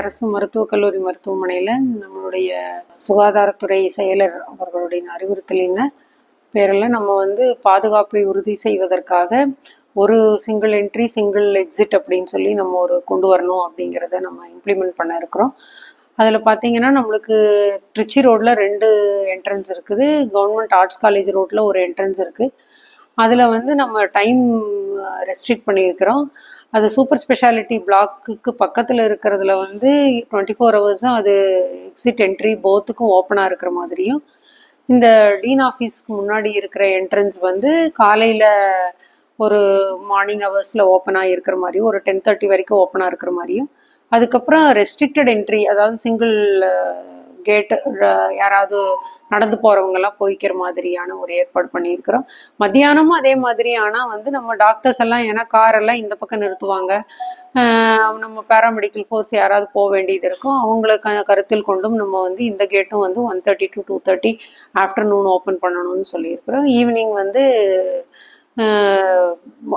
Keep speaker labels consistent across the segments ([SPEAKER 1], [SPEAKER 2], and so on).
[SPEAKER 1] அரசு மருத்துவக் கல்லூரி மருத்துவமனையில் நம்மளுடைய சுகாதாரத்துறை செயலர் அவர்களுடைய அறிவுறுத்தலின் பேரில் நம்ம வந்து பாதுகாப்பை உறுதி செய்வதற்காக ஒரு சிங்கிள் என்ட்ரி சிங்கிள் எக்ஸிட் அப்படின்னு சொல்லி நம்ம ஒரு கொண்டு வரணும் அப்படிங்கிறத நம்ம இம்ப்ளிமெண்ட் பண்ண இருக்கிறோம். அதில் பார்த்தீங்கன்னா நம்மளுக்கு ட்ரிச்சி ரோட்டில் ரெண்டு என்ட்ரன்ஸ் இருக்குது. கவர்மெண்ட் ஆர்ட்ஸ் காலேஜ் ரோட்டில் ஒரு என்ட்ரன்ஸ் இருக்குது அதில் வந்து நம்ம டைம் ரெஸ்ட்ரிக்ட் uh, பண்ணியிருக்கிறோம். அது சூப்பர் ஸ்பெஷாலிட்டி பிளாக்குக்கு பக்கத்தில் இருக்கிறதுல வந்து டுவெண்ட்டி ஃபோர் ஹவர்ஸும் அது எக்ஸிட் என்ட்ரி போத்துக்கும் ஓப்பனாக இருக்கிற மாதிரியும். இந்த டீன் ஆஃபீஸ்க்கு முன்னாடி இருக்கிற என்ட்ரன்ஸ் வந்து காலையில் ஒரு மார்னிங் ஹவர்ஸில் ஓப்பனாக இருக்கிற மாதிரியும் ஒரு டென் தேர்ட்டி வரைக்கும் ஓப்பனாக இருக்கிற மாதிரியும். அதுக்கப்புறம் ரெஸ்ட்ரிக்டட் என்ட்ரி அதாவது சிங்கிள் கேட்டு யாராவது நடந்து போகிறவங்கெல்லாம் போய்க்கிற மாதிரியான ஒரு ஏற்பாடு பண்ணியிருக்கிறோம். மத்தியானமும் அதே மாதிரி. ஆனால் வந்து நம்ம டாக்டர்ஸ் எல்லாம் ஏன்னா காரெல்லாம் இந்த பக்கம் நிறுத்துவாங்க. நம்ம பேராமெடிக்கல் ஃபோர்ஸ் யாராவது போக வேண்டியது இருக்கும். அவங்களுக்கு க கருத்தில் கொண்டும் நம்ம வந்து இந்த கேட்டும் வந்து one thirty to two thirty afternoon open பண்ணணும்னு சொல்லியிருக்கிறோம். ஈவினிங் வந்து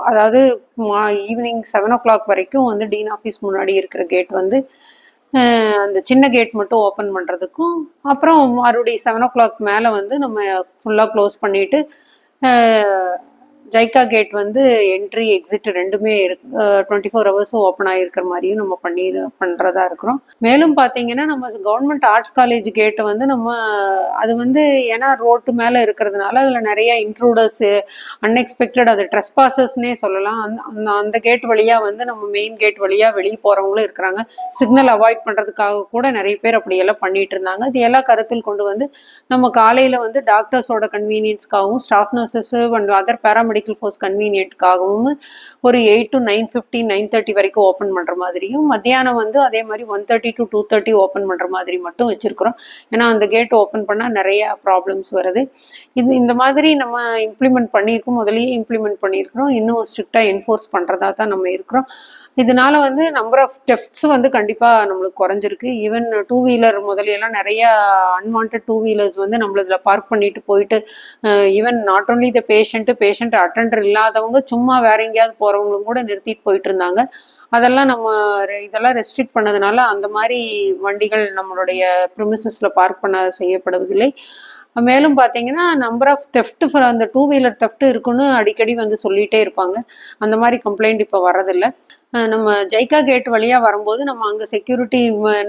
[SPEAKER 1] அதாவது ஈவினிங் செவன் ஓ கிளாக் வரைக்கும் வந்து டீன் ஆஃபீஸ் முன்னாடி இருக்கிற கேட் வந்து அந்த சின்ன கேட் மட்டும் ஓப்பன் பண்ணுறதுக்கும் அப்புறம் மறுபடியும் செவன் ஓ கிளாக் மேலே வந்து நம்ம ஃபுல்லாக க்ளோஸ் பண்ணிவிட்டு ஜைக்கா கேட் வந்து என்ட்ரி எக்ஸிட் ரெண்டுமே டுவெண்ட்டி ஃபோர் ஹவர்ஸும் ஓப்பன் ஆகிருக்கிற மாதிரியும் நம்ம பண்ணி பண்ணுறதா இருக்கிறோம். மேலும் பார்த்தீங்கன்னா நம்ம கவர்மெண்ட் ஆர்ட்ஸ் காலேஜ் கேட்டை வந்து நம்ம அது வந்து ஏன்னா ரோட்டு மேலே இருக்கிறதுனால அதில் நிறைய இன்ட்ரூடர்ஸு அன்எக்ஸ்பெக்டட் அது ட்ரெஸ் பாசஸ்னே சொல்லலாம். அந்த அந்த அந்த கேட் வழியாக வந்து நம்ம மெயின் கேட் வழியாக வெளியே போகிறவங்களும் இருக்கிறாங்க. சிக்னல் அவாய்ட் பண்ணுறதுக்காக கூட நிறைய பேர் அப்படியெல்லாம் பண்ணிட்டு இருந்தாங்க. இது எல்லா கருத்தில் கொண்டு வந்து நம்ம காலையில் வந்து டாக்டர்ஸோட கன்வீனியன்ஸ்க்காகவும் staff nurses and other medical force கன்வீனியன்ட்காகவும் ஒரு eight to nine fifteen nine thirty வரைக்கும் ஓப்பன் பண்ணுற மாதிரியும் மத்தியானம் வந்து அதே மாதிரி one thirty to two thirty open பண்ணுற மாதிரி மட்டும் வச்சுருக்குறோம். ஏன்னா அந்த கேட் ஓப்பன் பண்ணால் நிறைய ப்ராப்ளம்ஸ் வருது. இது இந்த மாதிரி நம்ம இம்ப்ளிமெண்ட் பண்ணியிருக்கோம் முதல்லயே இம்ப்ளிமெண்ட் பண்ணியிருக்கிறோம். இன்னும் ஸ்ட்ரிக்டாக என்ஃபோர்ஸ் பண்ணுறதா தான் நம்ம இருக்கிறோம். இதனால வந்து நம்பர் ஆஃப் டெஃப்ட்ஸ் வந்து கண்டிப்பாக நம்மளுக்கு குறைஞ்சிருக்கு. ஈவன் டூ வீலர் முதலியெல்லாம் நிறைய அன்வான்ட் டூ வீலர்ஸ் வந்து நம்மள இதில் பார்க் பண்ணிட்டு போயிட்டு even not only the patient patient attender இல்லாதவங்க சும்மா வேற எங்கேயாவது போகிறவங்களும் கூட நிறுத்திட்டு போயிட்டு இருந்தாங்க. அதெல்லாம் நம்ம ரெ- இதெல்லாம் ரெஸ்ட்ரிக்ட் பண்ணதுனால அந்த மாதிரி வண்டிகள் நம்மளுடைய ப்ரிமிசஸில் பார்க் பண்ண செய்யப்படுவதில்லை. மேலும் பார்த்தீங்கன்னா நம்பர் ஆஃப் தெஃப்ட் அந்த டூ வீலர் தெஃப்ட் இருக்குன்னு அடிக்கடி வந்து சொல்லிகிட்டே இருப்பாங்க. அந்த மாதிரி கம்ப்ளைண்ட் இப்போ வரதில்லை நம்ம ஜைகா கேட் வழியாக வரும்போது நம்ம அங்கே செக்யூரிட்டி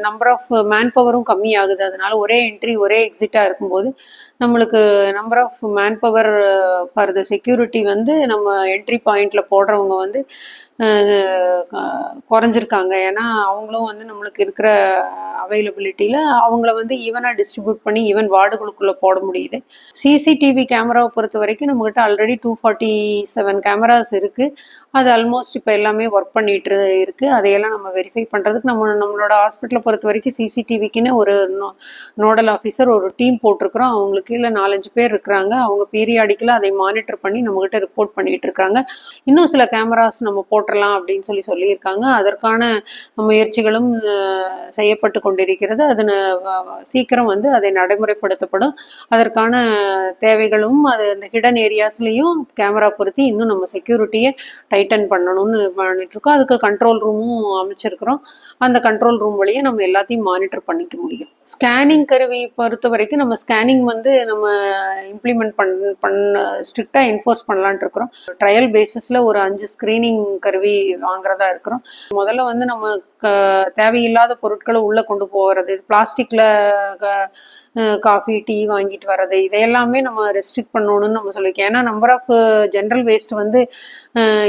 [SPEAKER 1] நம்பர் ஆஃப் மேன் பவரும் கம்மியாகுது. அதனால ஒரே என்ட்ரி ஒரே எக்ஸிட்டாக இருக்கும்போது நம்மளுக்கு number of man power for the security வந்து நம்ம என்ட்ரி பாயிண்டில் போடுறவங்க வந்து குறைஞ்சிருக்காங்க. ஏன்னா அவங்களும் வந்து நம்மளுக்கு இருக்கிற அவைலபிலிட்டியில் அவங்கள வந்து ஈவனாக டிஸ்ட்ரிபியூட் பண்ணி ஈவன் வார்டுகளுக்குள்ளே போட முடியுது. சிசிடிவி கேமராவை பொறுத்த வரைக்கும் நம்மகிட்ட already two forty seven cameras இருக்குது அது ஆல்மோஸ்ட் இப்போ எல்லாமே ஒர்க் பண்ணிட்டு இருக்குது அதையெல்லாம் நம்ம வெரிஃபை பண்ணுறதுக்கு நம்ம நம்மளோட ஹாஸ்பிட்டலை பொறுத்த வரைக்கும் சிசிடிவிக்குன்னு ஒரு நோடல் ஆஃபீஸர் ஒரு டீம் போட்டிருக்கிறோம். அவங்களுக்கு கீழே நாலஞ்சு பேர் இருக்கிறாங்க. அவங்க பீரியாடிக்கலாக அதை மானிட்டர் பண்ணி நம்மகிட்ட ரிப்போர்ட் பண்ணிகிட்டு இருக்காங்க. இன்னும் சில கேமராஸ் நம்ம போட்டுடலாம் அப்படின்னு சொல்லி சொல்லியிருக்காங்க. அதற்கான முயற்சிகளும் செய்யப்பட்டு கொண்டிருக்கிறது. அது சீக்கிரம் வந்து அதை நடைமுறைப்படுத்தப்படும். அதற்கான தேவைகளும் அது அந்த ஹிடன் ஏரியாஸ்லேயும் கேமரா பொருத்தி இன்னும் நம்ம செக்யூரிட்டியை டைட் டைட்டன் பண்ணணும்னு பண்ணிட்டு இருக்கோம் அதுக்கு கண்ட்ரோல் ரூமும் அமைச்சிருக்கிறோம். அந்த கண்ட்ரோல் ரூம் வழியே நம்ம எல்லாத்தையும் மானிட்டர் பண்ணிக்க முடியும். ஸ்கேனிங் கருவி பொறுத்த வரைக்கும் நம்ம ஸ்கேனிங் வந்து நம்ம இம்ப்ளிமெண்ட் பண் பண்ண ஸ்ட்ரிக்டாக என்ஃபோர்ஸ் பண்ணலான்ட்டு இருக்கிறோம். ட்ரையல் பேசிஸில் ஒரு அஞ்சு ஸ்க்ரீனிங் கருவி வாங்குறதா இருக்கிறோம். முதல்ல வந்து நம்ம தேவையில்லாத பொருட்களை உள்ளே கொண்டு போகிறது பிளாஸ்டிக்கில் காஃபி டீ வாங்கிட்டு வர்றது இதையெல்லாமே நம்ம ரெஸ்ட்ரிக்ட் பண்ணணும்னு நம்ம சொல்லியிருக்கோம் ஏன்னா நம்பர் ஆஃப் ஜென்ரல் வேஸ்ட் வந்து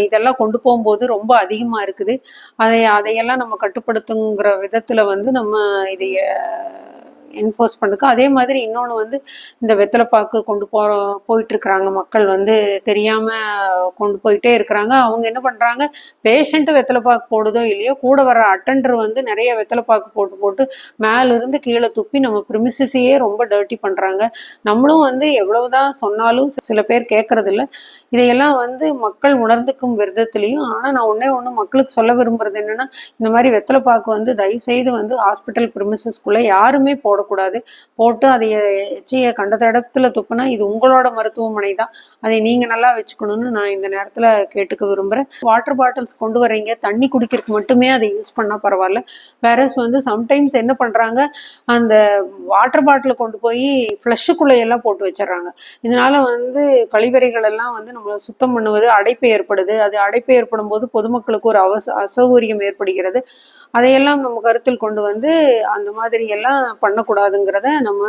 [SPEAKER 1] இதெல்லாம் கொண்டு போகும்போது ரொம்ப அதிகமாக இருக்குது. அதை அதையெல்லாம் நம்ம கட்டுப்படுத்துங்கிற விதத்தில் வந்து நம்ம இதைய என்ஃபோர்ஸ் பண்ணுக்கு அதே மாதிரி இன்னொன்று வந்து இந்த வெத்தலைப்பாக்கு கொண்டு போகிற போயிட்டுருக்குறாங்க. மக்கள் வந்து தெரியாமல் கொண்டு போயிட்டே இருக்கிறாங்க. அவங்க என்ன பண்ணுறாங்க பேஷண்ட்டு வெத்தலைப்பாக்கு போடுதோ இல்லையோ கூட வர அட்டண்டர் வந்து நிறைய வெத்தலைப்பாக்கு போட்டு போட்டு மேலிருந்து கீழே துப்பி நம்ம ப்ரிமிசஸையே ரொம்ப டர்ட்டி பண்ணுறாங்க நம்மளும் வந்து எவ்வளவுதான் சொன்னாலும் சில பேர் கேட்கறதில்ல இதையெல்லாம் வந்து மக்கள் உணர்ந்துக்கும் விதத்துலையும் ஆனால் நான் ஒன்றே ஒன்று மக்களுக்கு சொல்ல விரும்புறது என்னென்னா இந்த மாதிரி வெத்தலைப்பாக்கு வந்து தயவு செய்து வந்து ஹாஸ்பிட்டல் ப்ரிமிசஸ்குள்ளே யாருமே போட போடக்கூடாது. போட்டு அதை எச்சையை கண்ட இடத்துல துப்புனா இது உங்களோட மருத்துவமனை தான். அதை நீங்கள் நல்லா வச்சுக்கணும்னு நான் இந்த நேரத்தில் கேட்டுக்க விரும்புகிறேன் வாட்டர் பாட்டில்ஸ் கொண்டு வரீங்க தண்ணி குடிக்கிறதுக்கு மட்டுமே அதை யூஸ் பண்ணால் பரவாயில்ல. வேறஸ் வந்து சம்டைம்ஸ் என்ன பண்றாங்க? அந்த வாட்டர் பாட்டில் கொண்டு போய் ஃப்ளஷுக்குள்ளையெல்லாம் போட்டு வச்சிடுறாங்க. இதனால வந்து கழிவறைகள் எல்லாம் வந்து நம்ம சுத்தம் பண்ணுவது அடைப்பு ஏற்படுது. அது அடைப்பு ஏற்படும் போது பொதுமக்களுக்கு ஒரு அவச அசௌகரியம் ஏற்படுகிறது. அதையெல்லாம் நம்ம கருத்தில் கொண்டு வந்து அந்த மாதிரி எல்லாம் பண்ணக்கூடாதுங்கிறத நம்ம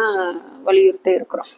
[SPEAKER 1] வலியுறுத்தி இருக்கிறோம்.